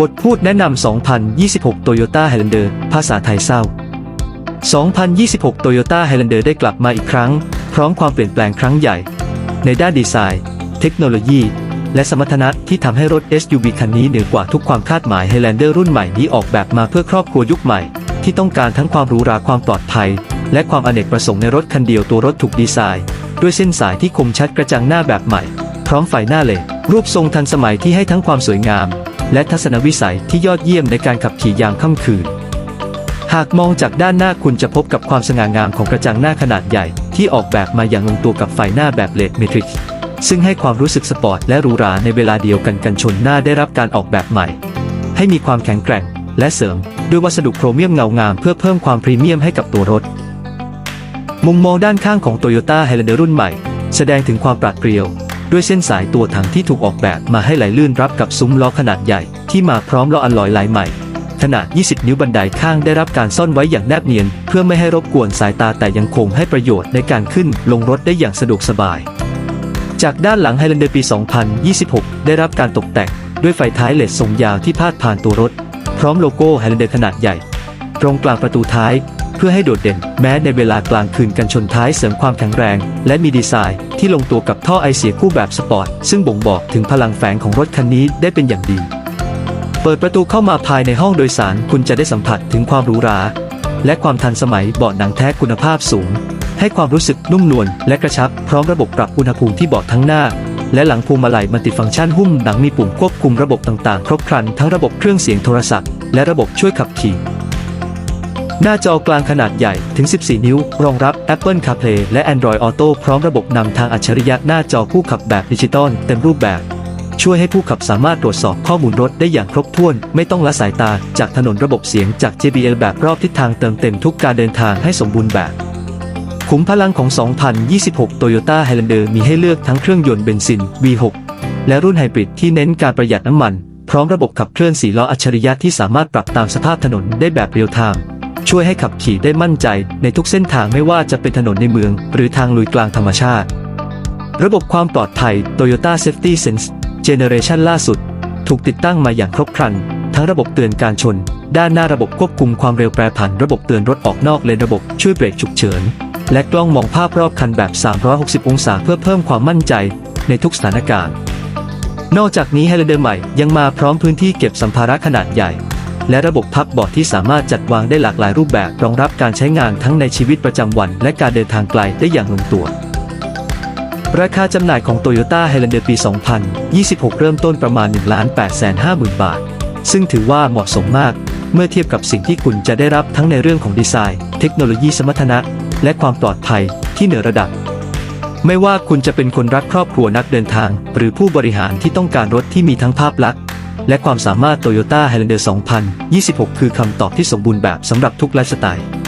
บทพูดแนะนำ 2026 Toyota Highlander ภาษาไทยเศร้า 2026 Toyota Highlander ได้กลับมาอีกครั้ง พร้อมความเปลี่ยนแปลงครั้งใหญ่ ในด้านดีไซน์ เทคโนโลยี และสมรรถนะที่ทำให้รถ SUV คันนี้เหนือกว่าทุกความคาดหมาย Highlander รุ่นใหม่นี้ออกแบบมาเพื่อครอบครัวยุคใหม่ ที่ต้องการทั้งความหรูหราความปลอดภัย และความอเนกประสงค์ในรถคันเดียวตัวรถถูกดีไซน์ ด้วยเส้นสายที่คมชัดกระจังหน้าแบบใหม่ พร้อมไฟหน้าเลดรูปทรงทันสมัยที่ให้ทั้งความสวยงาม และทัศนวิสัยที่ยอดเยี่ยมในการขับขี่ยามค่ำคืน หากมองจากด้านหน้าคุณจะพบกับความสง่างามของกระจังหน้าขนาดใหญ่ที่ออกแบบมาอย่างลงตัวกับไฟหน้าแบบเลดเมทริกซึ่งให้ความรู้สึกสปอร์ตและหรูหราในเวลาเดียวกันกันชนหน้าได้รับการออกแบบใหม่ ให้มีความแข็งแกร่ง และเสริมด้วยวัสดุโครเมียมเงางามเพื่อเพิ่มความพรีเมียมให้กับตัวรถ มุมมองด้านข้างของ Toyota Highlander รุ่นใหม่ แสดงถึงความปราดเปรียว ด้วยเส้นสายตัวถังที่ถูกออกแบบมาให้ไหลลื่นรับกับซุ้มล้อขนาดใหญ่ที่มาพร้อมล้ออัลลอยลายใหม่ ขนาด 20 นิ้วบันไดข้างได้รับการซ่อนไว้อย่างแนบเนียน เพื่อไม่ให้รบกวนสายตาแต่ยังคงให้ประโยชน์ในการขึ้นลงรถได้อย่างสะดวกสบาย จากด้านหลัง Highlander ปี 2026 ได้รับการตกแต่งด้วยไฟท้ายเลดทรงยาวที่พาดผ่านตัวรถ พร้อมโลโก้ Highlander ขนาดใหญ่ ตรงกลางประตูท้าย พื่อให้โดดเด่น แม้ในเวลากลางคืนกันชนท้ายเสริมความแข็งแรง และมีดีไซน์ที่ลงตัวกับท่อไอเสียคู่แบบสปอร์ต ซึ่งบ่งบอกถึงพลังแฝงของรถคันนี้ได้เป็นอย่างดี เปิดประตูเข้ามาภายในห้องโดยสารคุณจะได้สัมผัสถึงความหรูหราและความทันสมัยเบาะหนังแท้คุณภาพสูง ให้ความรู้สึกนุ่มนวลและกระชับพร้อมระบบปรับอุณหภูมิที่เบาะทั้งหน้า และหลังพวงมาลัยมัลติดฟังก์ชันหุ้มหนังมีปุ่มควบคุมระบบต่างๆ ครบครันทั้งระบบเครื่องเสียงโทรศัพท์และระบบช่วยขับขี่ หน้าจอกลางขนาดใหญ่ถึง 14 นิ้ว รองรับ Apple CarPlay และ Android Auto พร้อมระบบนำทางอัจฉริยะหน้าจอผู้ขับแบบดิจิตอลเต็มรูปแบบ ช่วยให้ผู้ขับสามารถตรวจสอบข้อมูลรถได้อย่างครบถ้วน ไม่ต้องละสายตาจากถนนระบบเสียงจาก JBL แบบรอบทิศทางเติมเต็มทุกการเดินทางให้สมบูรณ์แบบขุมพลังของ 2026 Toyota Highlander มีให้เลือกทั้งเครื่องยนต์เบนซิน V6 และรุ่นไฮบริดที่เน้นการประหยัดน้ำมัน พร้อมระบบขับเคลื่อนสีล้ออัจฉริยะที่สามารถปรับตามสภาพถนนได้แบบเรียลไทม์ ช่วยให้ขับขี่ได้มั่นใจในทุกเส้นทางไม่ว่าจะเป็นถนนในเมือง หรือทางลุยกลางธรรมชาติ ระบบความปลอดภัย Toyota Safety Sense Generation ล่าสุด ถูกติดตั้งมาอย่างครบครัน ทั้งระบบเตือนการชน ด้านหน้าระบบควบคุมความเร็วแปรผัน ระบบเตือนรถออกนอกเลนระบบช่วยเบรกฉุกเฉิน และกล้องมองภาพรอบคันแบบ 360 องศาเพื่อเพิ่มความมั่นใจในทุกสถานการณ์ นอกจากนี้ Highlander ใหม่ยังมาพร้อมพื้นที่เก็บสัมภาระขนาดใหญ่ และระบบพับเบาะที่สามารถจัดวางได้หลากหลายรูปแบบรองรับการใช้งานทั้งในชีวิตประจำวัน และการเดินทางไกลได้อย่างลงตัว ราคาจำหน่ายของ Toyota Highlander ปี 2026 เริ่มต้นประมาณ 1,850,000 บาท ซึ่งถือว่าเหมาะสมมากเมื่อเทียบกับสิ่งที่คุณจะได้รับทั้งในเรื่องของดีไซน์ เทคโนโลยีสมรรถนะ และความปลอดภัยที่เหนือระดับ ไม่ว่าคุณจะเป็นคนรักครอบครัวนักเดินทาง หรือผู้บริหารที่ต้องการรถที่มีทั้งภาพลักษณ์ และความสามารถ Toyota Highlander 2026 คือคำตอบที่สมบูรณ์แบบสำหรับทุกไลฟ์สไตล์